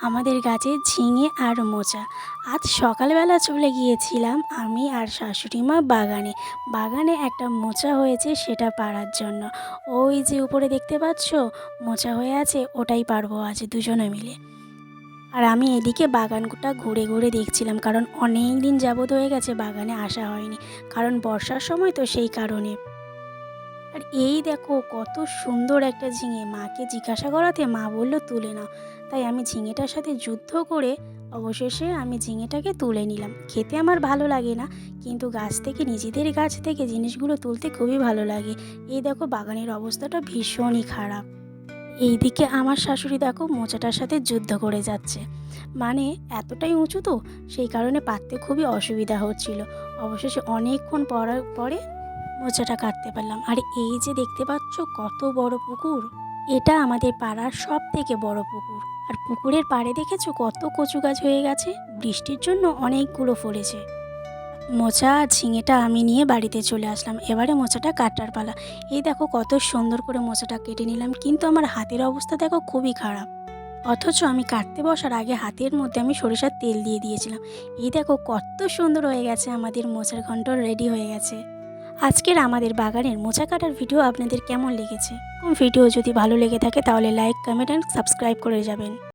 আমাদের গাছে ঝিঙে আর মোচা। আজ সকালবেলা চলে গিয়েছিলাম আমি আর শাশুড়ি মা বাগানে। বাগানে একটা মোচা হয়েছে সেটা পাড়ার জন্য। ওই যে উপরে দেখতে পাচ্ছ, মোচা হয়ে আছে, ওটাই পারব আজ দুজনে মিলে। আর আমি এদিকে বাগানটা ঘুরে ঘুরে দেখছিলাম, কারণ অনেক দিন যাবত হয়ে গেছে বাগানে আসা হয়নি, কারণ বর্ষার সময় তো সেই কারণে। আর এই দেখো, কত সুন্দর একটা ঝিঙে, মাকে জিজ্ঞাসা করাতে মা বলল, তুলে নাও। তাই আমি ঝিঙেটার সাথে যুদ্ধ করে অবশেষে আমি ঝিঙেটাকে তুলে নিলাম। খেতে আমার ভালো লাগে না, কিন্তু গাছ থেকে, নিজেদের গাছ থেকে জিনিসগুলো তুলতে খুবই ভালো লাগে। এই দেখো, বাগানের অবস্থাটা ভীষণই খারাপ। এইদিকে আমার শাশুড়ি দেখো, মোচাটার সাথে যুদ্ধ করে যাচ্ছে। মানে এতটাই উঁচু তো, সেই কারণে পাততে খুবই অসুবিধা হচ্ছিল। অবশেষে অনেকক্ষণ পরার পরে মোচাটা কাটতে পারলাম। আর এই যে দেখতে পাচ্ছ, কত বড় পুকুর! এটা আমাদের পাড়ার সব থেকে বড় পুকুর। আর পুকুরের পাড়ে দেখেছ কত কচু গাছ হয়ে গেছে? বৃষ্টির জন্য অনেকগুলো ফলেছে। মোচা আর ঝিঙেটা আমি নিয়ে বাড়িতে চলে আসলাম। এবারে মোচাটা কাটার পালা। এই দেখো কত সুন্দর করে মোচাটা কেটে নিলাম। কিন্তু আমার হাতের অবস্থা দেখো খুবই খারাপ। অথচ আমি কাটতে বসার আগে হাতের মধ্যে আমি সরিষার তেল দিয়ে দিয়েছিলাম। এই দেখো কত সুন্দর হয়ে গেছে আমাদের মোচার ঘন্ট রেডি হয়ে গেছে। আজকের আমাদের বাগানের মোচা কাটার ভিডিও আপনাদের কেমন লেগেছে? কোন ভিডিও যদি ভালো লেগে থাকে তাহলে লাইক কমেন্ট অ্যান্ড সাবস্ক্রাইব করে যাবেন।